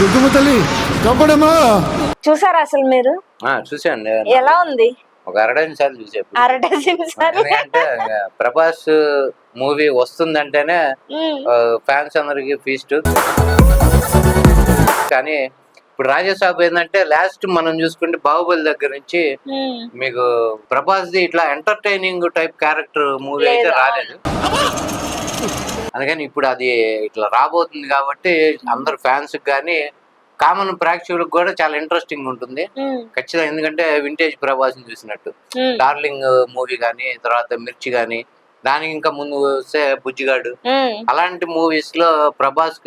దుర్గమ్మ తల్లి కాపాడమ్మా చూసారా అసలు మీరు? ఆ, చూశాను ఎలా ఉంది? ఒక అరడైదు సార్లు చూసా సార్లు? ఆ, ప్రభాస్ మూవీ వస్తుందంటేనే ఫ్యాన్స్ అందరికి ఫీస్ట్ కానీ ఇప్పుడు రాజేసాబ్ ఏంటంటే లాస్ట్ మనం చూసుకుంటే బాహుబలి దగ్గర నుంచి మీకు ప్రభాస్ ది ఇట్లా ఎంటర్టైనింగ్ టైప్ క్యారెక్టర్ మూవీ అయితే లేదు. రాలేదు. అందుకని ఇప్పుడు అది ఇట్లా రాబోతుంది కాబట్టి అందరు ఫ్యాన్స్ కానీ కామన్ ప్రేక్షకులకు కూడా చాలా ఇంట్రెస్టింగ్ ఉంటుంది. ఖచ్చితంగా ఎందుకంటే వింటేజ్ ప్రభాస్ చూసినట్టు. డార్లింగ్ మూవీ కానీ తర్వాత మిర్చి కానీ దానికి ఇంకా ముందు వస్తే బుజ్జిగాడు. అలాంటి మూవీస్లో ప్రభాస్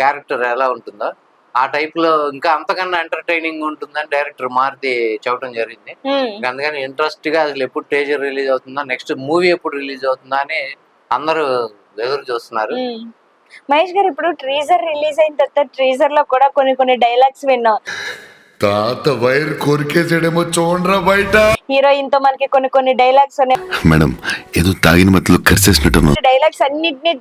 క్యారెక్టర్ ఎలా ఉంటుందో ఆ టైప్లో ఇంకా అంతకన్నా ఎంటర్టైనింగ్ ఉంటుందని డైరెక్టర్ మారుతి చెప్పడం జరిగింది. అందుకని ఇంట్రెస్ట్గా అసలు ఎప్పుడు టేజర్ రిలీజ్ అవుతుందా నెక్స్ట్ మూవీ ఎప్పుడు రిలీజ్ అవుతుందా అని అందరూ ఎదురు చూస్తున్నారు. మహేష్ గారు ఇప్పుడు ట్రీజర్ రిలీజ్ అయిన తర్వాత ట్రీజర్లో కూడా కొన్ని కొన్ని డైలాగ్స్ విన్నాం. తాత వైర్ కొరికేసాడేమో చూడరా బయట. హీరోయిన్తో మనకి కొన్ని కొన్ని డైలాగ్స్ ఉన్నాయి. మేడం ఏదో తాగిన మత్తులో కరిసేసినట్టున్నాను డైలాగ్స్ అన్నిటిని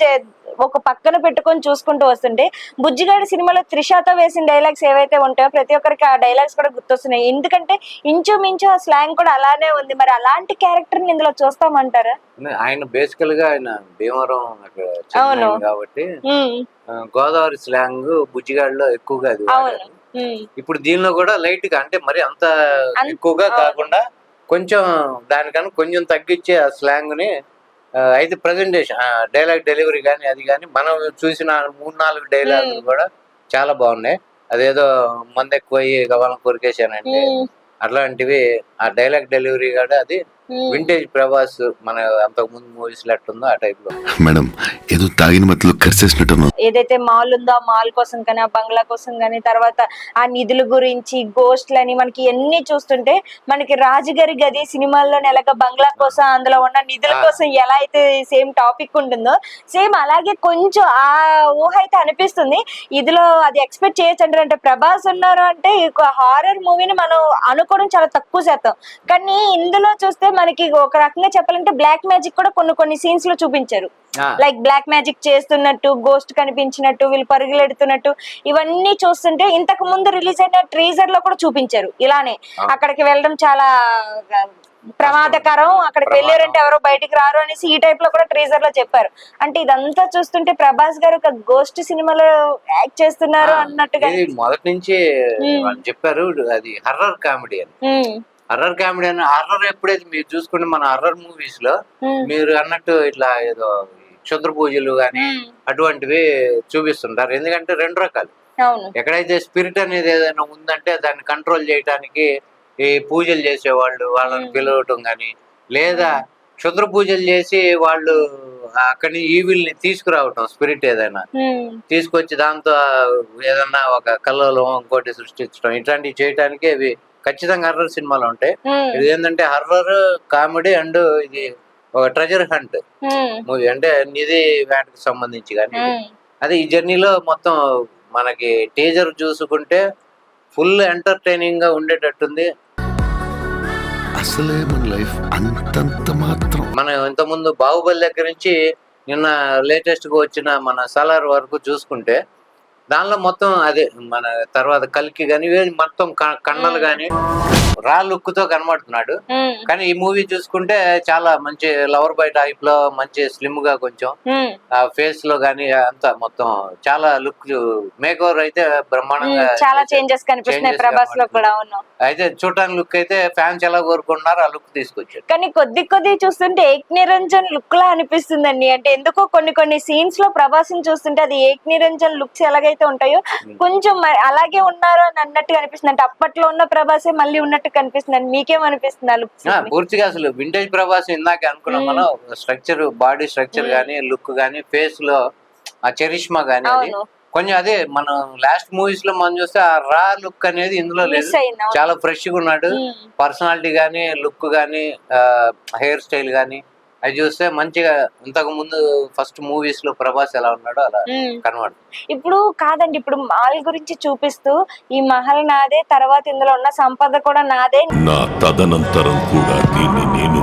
ఒక పక్కన పెట్టుకొని చూసుకుంటూ వస్తుంటే బుజ్జిగాడి సినిమాలో త్రిషాతో వేసిన డైలాగ్స్ ఏవైతే ఉంటాయో ప్రతి ఒక్కరికి ఆ డైలాగ్స్ కూడా గుర్తొస్తున్నాయి. ఎందుకంటే ఇంచుమించు ఆ స్లాంగ్ కూడా అలానే ఉంది. మరి అలాంటి క్యారెక్టర్ని ఇందులో చూస్తామంటారా? ఆయన బేసికల్గా ఆయన భీమవరం అక్కడ. కాబట్టి గోదావరి స్లాంగ్ బుజ్జిగాడులో ఎక్కువగా అది ఇప్పుడు దీనిలో కూడా లైట్గా అంటే మరి అంత ఎక్కువగా. కాకుండా కొంచెం దానికన్నా కొంచెం తగ్గించే ఆ స్లాంగ్ని అయితే ప్రజెంటేషన్ డైలాగ్ డెలివరీ కానీ అది కానీ మనం చూసిన మూడు నాలుగు డైలాగులు. కూడా చాలా బాగున్నాయి అదేదో మంది ఎక్కువ అయ్యి గవాలను కొరికేశానండి అట్లాంటివి ఆ డైలాగ్ డెలివరీ కూడా అది. వింటేజ్ ప్రభాస్ మన అంతకు ముందు మూవీస్ ఎట్టుందో ఆ టైప్లో. మేడం ఏదో తాగిన మత్తులో ఏదైతే మాల్ ఉందో ఆ మాల్ కోసం కానీ ఆ బంగ్లా కోసం కానీ తర్వాత ఆ నిధుల గురించి గోస్ట్లని మనకి ఎన్ని చూస్తుంటే మనకి రాజుగారి గది సినిమాల్లో నెలక బంగ్లా కోసం అందులో ఉన్న నిధుల. కోసం ఎలా అయితే సేమ్ టాపిక్ ఉంటుందో సేమ్ అలాగే కొంచెం ఆ ఊహ అయితే అనిపిస్తుంది. ఇదిలో అది ఎక్స్పెక్ట్ చేయొచ్చు అంటే ప్రభాస్ ఉన్నారు అంటే హారర్ మూవీని మనం అనుకోవడం చాలా తక్కువ శాతం. కానీ ఇందులో చూస్తే మనకి ఒక రకంగా చెప్పాలంటే బ్లాక్ మ్యాజిక్ కూడా కొన్ని కొన్ని సీన్స్లో చూపించారు. లైక్ బ్లాక్ మ్యాజిక్ చేస్తున్నట్టు గోస్ట్ కనిపించినట్టు వీళ్ళు పరుగులెడుతున్నట్టు ఇవన్నీ చూస్తుంటే ఇంతకు ముందు రిలీజ్ అయిన ట్రీజర్లో కూడా చూపించారు. ఇలానే. అక్కడికి వెళ్ళడం చాలా ప్రమాదకరం. అక్కడికి. వెళ్ళారంటే ఎవరో బయటికి రారు అనేసి ఈ టైప్లో కూడా ట్రీజర్లో చెప్పారు. అంటే ఇదంతా చూస్తుంటే ప్రభాస్ గారు ఒక గోస్ట్ సినిమాలో యాక్ట్ చేస్తున్నారు అన్నట్టుగా మొదటి నుంచి చెప్పారు అది హర్రర్ కామెడీ అని. హర్రర్ కామెడీ అని హర్రర్ ఎప్పుడైతే మీరు చూసుకుంటే మన హర్రర్ మూవీస్లో ఉమ్, మీరు అన్నట్టు ఇట్లా ఏదో క్షుద్ర పూజలు కానీ ఉమ్, అటువంటివి చూపిస్తుంటారు. ఎందుకంటే రెండు రకాలు. ఎక్కడైతే స్పిరిట్ అనేది ఏదైనా ఉందంటే దాన్ని కంట్రోల్ చేయడానికి ఈ పూజలు చేసేవాళ్ళు వాళ్ళని మ్మ్. పిలవటం కానీ లేదా క్షుద్ర పూజలు చేసి వాళ్ళు అక్కడి ఈవిల్ని తీసుకురావటం స్పిరిట్ ఏదైనా. తీసుకొచ్చి దాంతో ఏదన్నా ఒక కళ్ళలో ఇంకోటి సృష్టించడం ఇట్లాంటివి చేయడానికి అవి ఖచ్చితంగా హర్రర్ సినిమాలు ఉంటాయి. ఇది ఏంటంటే హర్రర్ కామెడీ అండ్ ఇది ఒక ట్రెజర్ హంట్ మూవీ అంటే నిధి వేటకు సంబంధించి కానీ. అదే ఈ జర్నీలో మొత్తం మనకి టీజర్ చూసుకుంటే ఫుల్ ఎంటర్టైనింగ్గా ఉండేటట్టుంది. అసలే మన లైఫ్ అంతంత మాత్రం. మనం ఇంతకుముందు బాహుబలి దగ్గర నుంచి నిన్న లేటెస్ట్గా వచ్చిన మన సలార్ వరకు చూసుకుంటే దానిలో మొత్తం అదే మన తర్వాత కల్కి కానీ మొత్తం కన్నలు కానీ రా లుక్తో కనబడుతున్నాడు. కానీ ఈ మూవీ చూసుకుంటే చాలా మంచి లవర్ బై టైప్లో మంచి స్లిమ్గా కొంచెం ఫేస్లో గానీ అంతా మొత్తం చాలా లుక్ మేక్ ఓవర్ అయితే బ్రహ్మాండంగా చాలా. చేంజెస్ కనిపిస్తున్నాయి ప్రభాస్లో. కూడా అయితే చూడటానికి లుక్ అయితే ఫ్యాన్స్ ఎలా కోరుకున్నారో ఆ లుక్ తీసుకొచ్చారు కానీ కొద్ది కొద్ది చూస్తుంటే ఏక్ నిరంజన్ లుక్ లా అనిపిస్తుందండి. అంటే ఎందుకో కొన్ని కొన్ని సీన్స్లో ప్రభాస్ చూస్తుంటే అది ఏక్ నిరంజన్ లుక్స్ ఎలాగైతే ఉంటాయో కొంచెం అలాగే ఉన్నారు అని అన్నట్టు అనిపిస్తుంది. అంటే అప్పట్లో ఉన్న ప్రభాసే మళ్ళీ ఉన్నట్టు కనిపిస్తుంది. మీకేమనిపిస్తుంది పూర్తిగా అసలు వింటేజ్ ప్రభాస్ ఇందాక అనుకున్నాం. మనం. Structure body structure. గానీ లుక్ గానీ ఫేస్లో ఆ చరిష్మా గానీ కొంచెం అదే మనం లాస్ట్ మూవీస్లో మనం చూస్తే ఆ రా లుక్ అనేది ఇందులో లేదు. చాలా ఫ్రెష్గా ఉన్నాడు. పర్సనాలిటీ గానీ లుక్ గానీ హెయిర్ స్టైల్ గానీ అది చూస్తే మంచిగా ఇంతకు ముందు ఫస్ట్ మూవీస్లో ప్రభాస్ ఎలా ఉన్నాడో అలా. కనబడు ఇప్పుడు కాదండి ఇప్పుడు మాల్ గురించి చూపిస్తూ ఈ మహల్ నాదే తర్వాత ఇందులో ఉన్న సంపద కూడా నాదే నా తదనంతరం కూడా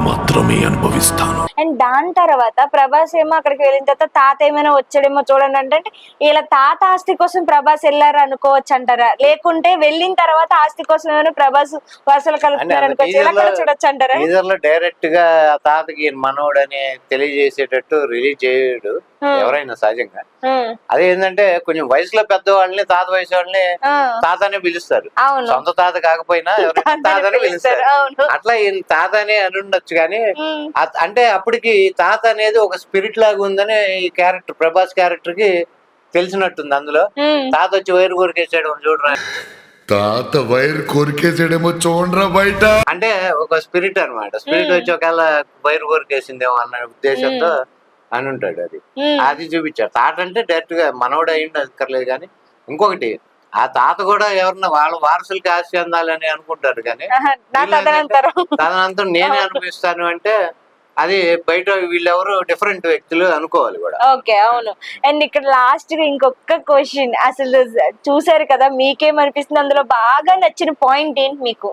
మాత్రమే అనుభవిస్తాను. అండ్ దాని తర్వాత ప్రభాస్ ఏమో అక్కడికి వెళ్ళిన తర్వాత తాత ఏమైనా వచ్చాడేమో చూడండి అంటే ఇలా తాత ఆస్తి కోసం ప్రభాస్ వెళ్ళారు అనుకోవచ్చు అంటారా లేకుంటే వెళ్ళిన తర్వాత ఆస్తి కోసం ఏమైనా ప్రభాస్ వరుసలు కలుపుతున్నారు అనుకోవచ్చు? ఇలా కూడా చూడొచ్చు అంటారా డైరెక్ట్గా ఆ తాతకి మనోడని తెలియజేసేటట్టు రిలీజ్ చేయడు. ఎవరైనా సహజంగా. అదే ఏంటంటే కొంచెం వయసులో పెద్దవాళ్ళని తాత వయసు వాళ్ళని తాతనే పిలుస్తారు. అవును. సొంత తాత కాకపోయినా ఎవరైనా తాతనే తాతనే పిలుస్తారు, అట్లా ఈయన తాత అని అని ఉండొచ్చు కానీ అంటే అప్పటికి తాత అనేది ఒక స్పిరిట్ లాగా ఉందని ఈ క్యారెక్టర్ ప్రభాస్ క్యారెక్టర్కి తెలిసినట్టుంది అందులో. తాత వచ్చి వైరు కొరికేసాడు చూడరా. తాత వైర్ కొరికేసాడేమో చూడరా బయట. అంటే ఒక స్పిరిట్ అన్నమాట. స్పిరిట్ వచ్చి ఒకవేళ వైరు కొరికేసిందేమో అన్న ఉద్దేశంతో అని ఉంటాడు అది. అది చూపించాడు. తాత అంటే డైరెక్ట్గా మనోడు అయ్యింది అక్కర్లేదు కానీ ఇంకొకటి ఆ తాత కూడా ఎవరన్నా వాళ్ళ వారసులకి ఆశ చెందాలని అనుకుంటారు కానీ తదనంతరం. నేనే అనిపిస్తాను అంటే అది బయట వీళ్ళెవరు డిఫరెంట్ వ్యక్తులు అనుకోవాలి కూడా. ఓకే అవును. అండ్ ఇక్కడ లాస్ట్గా ఇంకొక క్వశ్చన్ అసలు చూసారు కదా మీకేమనిపిస్తుంది? అందులో బాగా నచ్చిన పాయింట్ ఏంటి మీకు?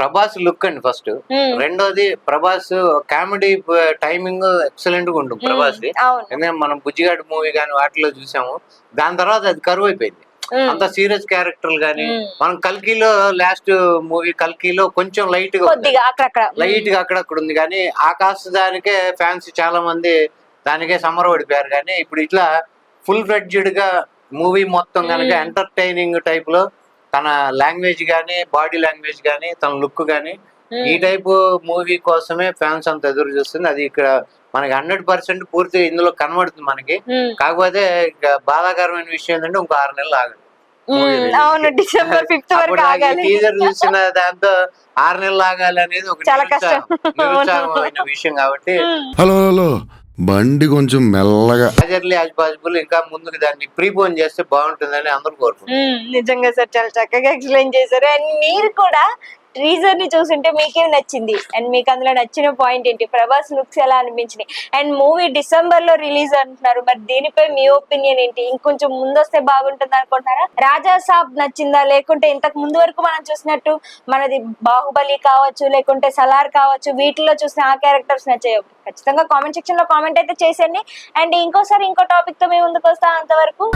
ప్రభాస్ లుక్ అండి ఫస్ట్. రెండోది ప్రభాస్ కామెడీ టైమింగ్ ఎక్సలెంట్గా ఉంటుంది ప్రభాస్ ఎందుకంటే మనం బుజ్జిగాడు మూవీ కానీ వాటిలో చూసాము. దాని తర్వాత అది కరువు అయిపోయింది. అంత సీరియస్ క్యారెక్టర్లు కానీ. మనం కల్కిలో లాస్ట్ మూవీ కల్కిలో కొంచెం లైట్గా లైట్గా అక్కడక్కడ ఉంది కానీ ఆ కాస్త దానికే ఫ్యాన్స్ చాలా మంది దానికే పడిపోయారు కానీ ఇప్పుడు ఇట్లా ఫుల్ ఫ్లెడ్జ్డ్గా మూవీ మొత్తం కనుక. ఎంటర్టైనింగ్ టైప్లో తన లాంగ్వేజ్ గానీ బాడీ లాంగ్వేజ్ గానీ తన లుక్ గానీ ఉమ్, ఈ టైప్ మూవీ కోసమే ఫ్యాన్స్ అంత ఎదురు చూస్తుంది. అది ఇక్కడ మనకి హండ్రెడ్ పర్సెంట్ పూర్తిగా ఇందులో కనబడుతుంది మనకి. కాకపోతే ఇక బాధాకరమైన విషయం ఏంటంటే ఇంకో ఆరు నెలలు ఆగండి release. అవును డిసెంబర్ ఫిఫ్త్ వరకు ఆగాలి. టీజర్ చూసిన దాంతో ఆరు నెలలు ఆగాలి అనేది ఒక చాలా కష్టం. విషయం కాబట్టి హలో హలో. బండి కొంచెం మెల్లగా. పాసిబుల్ ఇంకా ముందుకు దాన్ని ప్రీపోన్ చేస్తే బాగుంటుందని అందరూ కోరుకుంటున్నారు. నిజంగా సార్ చాలా చక్కగా ఎక్స్ప్లెయిన్ చేశారు. అండ్ మీరు కూడా టీజర్ని చూస్తుంటే మీకేం నచ్చింది? అండ్ మీకు అందులో నచ్చిన పాయింట్ ఏంటి? ప్రభాస్ లుక్స్ ఎలా అనిపించినాయి? అండ్ మూవీ డిసెంబర్లో రిలీజ్ అంటున్నారు. మరి దీనిపై మీ ఒపీనియన్ ఏంటి? ఇంకొంచెం ముందు వస్తే బాగుంటుంది అనుకుంటున్నారా? రాజా సాబ్ నచ్చిందా? లేకుంటే ఇంతకు ముందు వరకు మనం చూసినట్టు మనది బాహుబలి కావచ్చు లేకుంటే సలార్ కావచ్చు వీటిలో చూసిన ఆ క్యారెక్టర్స్ నచ్చాయి? ఖచ్చితంగా కామెంట్ సెక్షన్లో కామెంట్ అయితే చేసేయండి. అండ్ ఇంకోసారి ఇంకో టాపిక్తో మేము ముందుకు వస్తాం అంతవరకు.